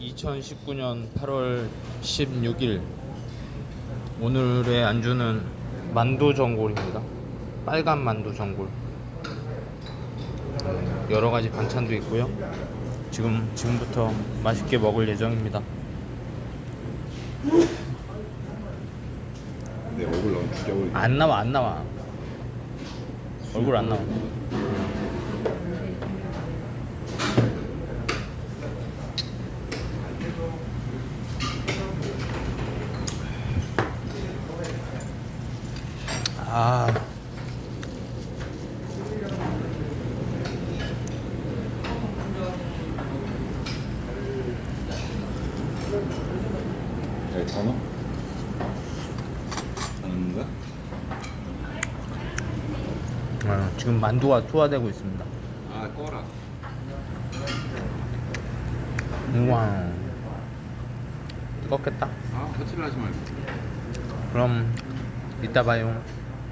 2019년 8월 16일 오늘의 안주는 만두 전골입니다. 빨간 만두 전골. 여러 가지 반찬도 있고요. 지금 지금부터 맛있게 먹을 예정입니다. 내 얼굴 너무 죽여버리 안 나와 안 나와. 얼굴 안 나와. 아. 야, 거야? 아, 지금 만두가 투하되고 있습니다. 아 꺼라 우와. 뜨겁겠다. 아 거칠을 하지 말고 그럼 이따 봐요.